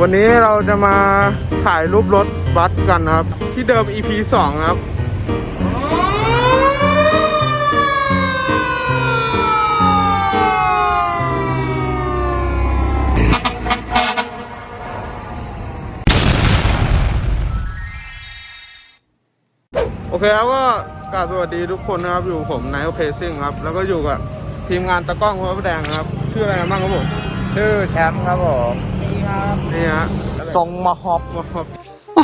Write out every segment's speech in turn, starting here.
วันนี้เราจะมาถ่ายรูปรถบัสกันครับ ที่เดิม EP 2 ครับ โอเคครับก็กราบสวัสดีทุกคนนะครับ อยู่ผมนายโอเพซิ่งครับ แล้วก็อยู่กับทีมงานตะกล้องพระประแดงครับ ชื่ออะไรบ้างครับผม ชื่อแชมป์ครับผม นี่ฮะทรงมะฮอบมาครับ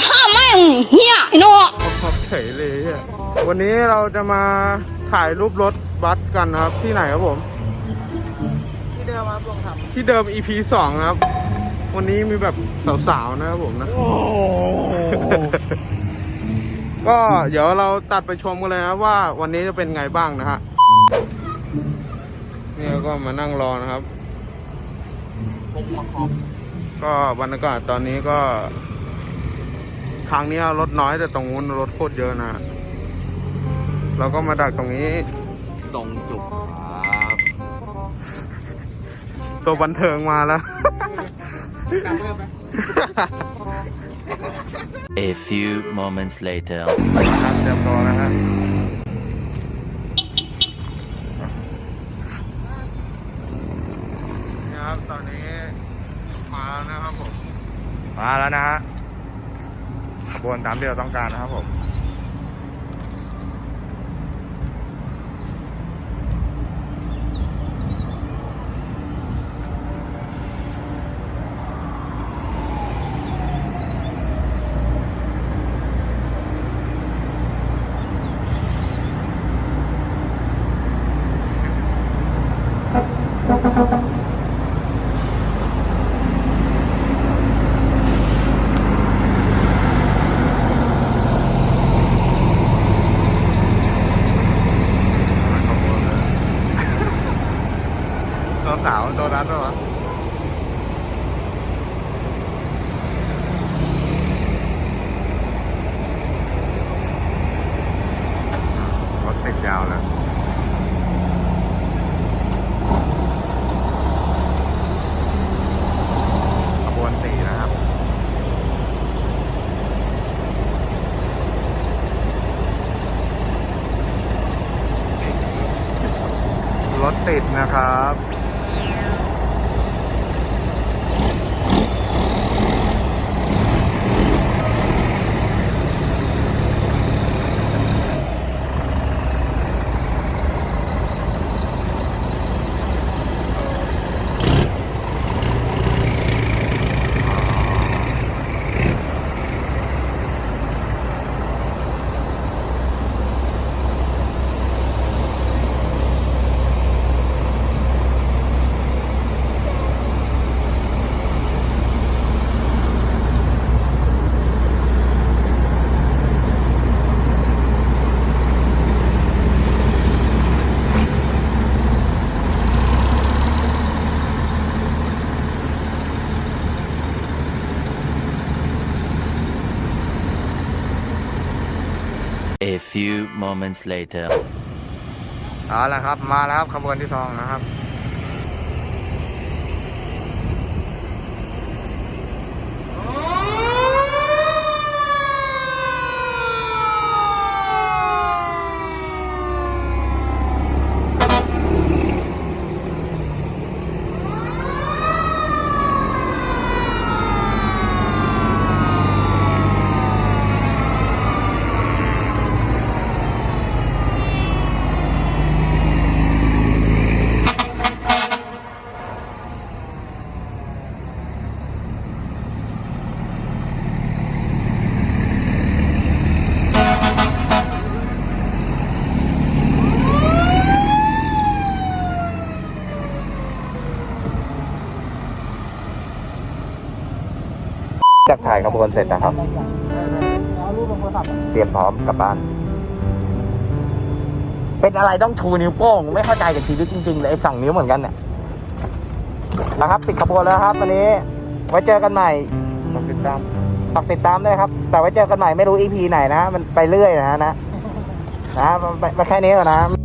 ห้าแม่งเฮียไอ้โน่มาครับเฉยเลยอะวันนี้เราจะมาถ่ายรูปรถบัสกันนะครับที่ไหนครับผม ที่เดิมมาตรงครับที่เดิม EP 2นะครับ วันนี้มีแบบสาวๆนะครับผมนะโอ้ก็เดี๋ยวเราตัดไปชมกันเลยนะครับว่าวันนี้จะเป็นไงบ้างนะฮะนี่ก็มานั่งรอนะครับทรงมะฮอบ ก็บรรยากาศตอนนี้ก็ ทางนี้รถน้อยแต่ตรงนู้นรถโคตรเยอะนะเราก็มาดักตรงนี้ทรงจุกครับตัวบันเทิงมาแล้ว A few moments later. ครับเตรียมตัวนะฮะนี่ครับตอนนี้มาแล้วนะครับผม มา แล้วนะฮะขบวนตามที่เราต้องการนะครับผม ตัว สาวตัวนั้นด้วยวะรถติดยาวเลยขบวนสี่นะครับรถติดนะครับ A few moments later. เอาละครับ มาแล้วครับขบวนที่สองนะครับ จากถ่ายขบวนเสร็จนะครับ เตรียมพร้อมกลับบ้าน เป็นอะไรต้องชูนิ้วโป้ง ไม่เข้าใจกับชีวิตจริงๆเลยไอ้สองนิ้วเหมือนกันเนี่ยนะครับปิดขบวนแล้วครับ วันนี้ ไว้เจอกันใหม่ฝากติดตามฝากติดตามด้วยครับ แต่ไว้เจอกันใหม่ไม่รู้อีพีไหนนะ มันไปเรื่อยนะฮะนะนะไปไปแค่นี้ก่อนนะ